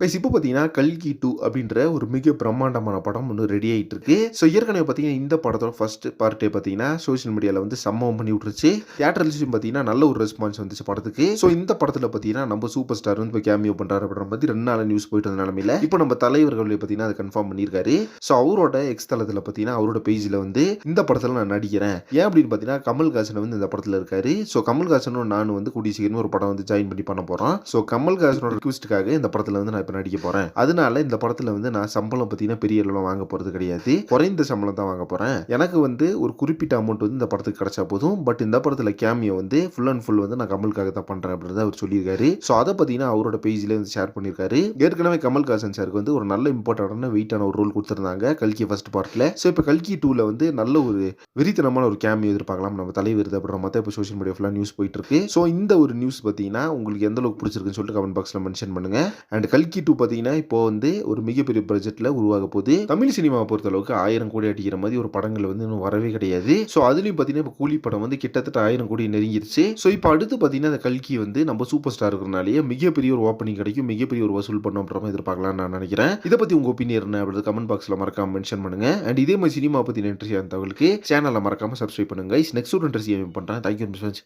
Guys இப்போ பார்த்தீங்கன்னா கல்கி டூ அப்படின்ற ஒரு மிக பிரம்மாண்டமான படம் ஒன்று ரெடி ஆகிட்டு இருக்கு ஸோ ஏற்கனவே பார்த்தீங்கன்னா இந்த படத்தோட ஃபர்ஸ்ட் பார்ட்டே பார்த்தீங்கன்னா சோஷியல் மீடியாவில் வந்து சம்பவம் பண்ணி விட்டுருச்சு. தியேட்டர்லையும் பார்த்தீங்கன்னா நல்ல ஒரு ரெஸ்பான்ஸ் வந்துச்சு படத்துக்கு. ஸோ இந்த படத்தில் பார்த்தீங்கன்னா நம்ம சூப்பர் ஸ்டார் வந்து இப்போ கேமியோ பண்ணுறாரு அப்படின்ற மாதிரி ரெண்டு நாள் நியூஸ் போயிட்டு இருந்த நிலமையில இப்போ நம்ம தலைவர்கள் பார்த்தீங்கன்னா அதை கன்ஃபார்ம் பண்ணியிருக்காரு. ஸோ அவரோட எக்ஸ் தளத்தில் பார்த்தீங்கன்னா அவரோட பேஜில் வந்து இந்த படத்தில் நான் நடிக்கிறேன். ஏன் அப்படின்னு பார்த்தீங்கன்னா கமல்ஹாசன் வந்து இந்த படத்தில் இருக்காரு. ஸோ கமல்ஹாசனும் நான் வந்து கூடிய சீக்கிரம் ஒரு படம் வந்து ஜாயின் பண்ணி பண்ண போகிறோம் ஸோ கமல்ஹாசனோட ரிக்வஸ்ட்டுக்காக இந்த படத்தில் வந்து நான் இப்போ நடிக்க போகிறேன் அதனால இந்த படத்தில் வந்து நான் சம்பளம் பார்த்தீங்கன்னா பெரிய அளவில் வாங்க போகிறது கிடையாது. குறைந்த சம்பளம் தான் வாங்க போகிறேன் எனக்கு வந்து ஒரு குறிப்பிட்ட அமௌண்ட் வந்து இந்த படத்துக்கு கிடைச்சா போதும். பட் இந்த படத்தில் கேமியோ வந்து ஃபுல் அண்ட் ஃபுல் வந்து நான் கமலுக்காக தான் பண்ணுறேன் அப்படின்றத அவர் சொல்லியிருக்காரு. ஸோ அதை பார்த்தீங்கன்னா அவரோட பேஜில் வந்து ஷேர் பண்ணியிருக்காரு. ஏற்கனவே கமல்ஹாசன் சாருக்கு வந்து ஒரு நல்ல இம்பார்ட்டன்டான வெயிட்டான ஒரு ரோல் கொடுத்துருந்தாங்க கல்கி ஃபர்ஸ்ட் பார்ட்டில் ஸோ இப்போ கல்கி டூவில் வந்து நல்ல ஒரு விரித்தனமான ஒரு கேமியோ எதிர்பார்க்கலாம் நம்ம தலைவர் அப்படின்ற மாதிரி இப்போ சோஷியல் மீடியா ஃபுல்லாக நியூஸ் போயிட்டு இருக்கு. ஸோ இந்த ஒரு நியூஸ் பார்த்தீங்கன்னா உங்களுக்கு எந்த அளவுக்கு பிடிச்சிருக்குன்னு சொல்லிட்டு கமெண்ட் பாக்ஸில் மென்ஷன் பண்ணுங்க. அண்ட் கல்கி டூ பார்த்தீங்கன்னா இப்போ வந்து ஒரு மிகப்பெரிய பட்ஜெட்டில் உருவாக போகுது. தமிழ் சினிமாவை பொறுத்த அளவுக்கு ஆயிரம் கோடி அடிக்கிற மாதிரி ஒரு படங்கள் வந்து இன்னும் வரவே கிடையாது. ஸோ அதுலேயும் பார்த்தீங்கன்னா இப்போ கூலி படம் வந்து கிட்டத்தட்ட ஆயிரம் கோடி நெருங்கிருச்சு. ஸோ இப்போ அடுத்து பார்த்தீங்கன்னா அந்த கல்கி வந்து நம்ம சூப்பர் ஸ்டார் இருக்கிறனாலேயே மிகப்பெரிய ஒரு ஓப்பனிங் கிடைக்கும் மிகப்பெரிய ஒரு வசூல் பண்ணும் மாதிரி எதிர்பார்க்கலாம்னு நான் நினைக்கிறேன். இதை பற்றி உங்கள் ஒப்பீனியர் என்ன அப்படி கமெண்ட் பாக்ஸில் மறக்காம மென்ஷன் பண்ணுங்க. அண்ட் இதே மாதிரி சினிமா பற்றி இன்ட்ரெஸ்ட் தகவலுக்கு சேனலில் மறக்காம சப்ஸ்கிரைப் பண்ணுங்க. நெக்ஸ்ட் ஒரு இன்ட்ரெஸ்ட் பண்ணுறேன் தேங்க்யூ மச்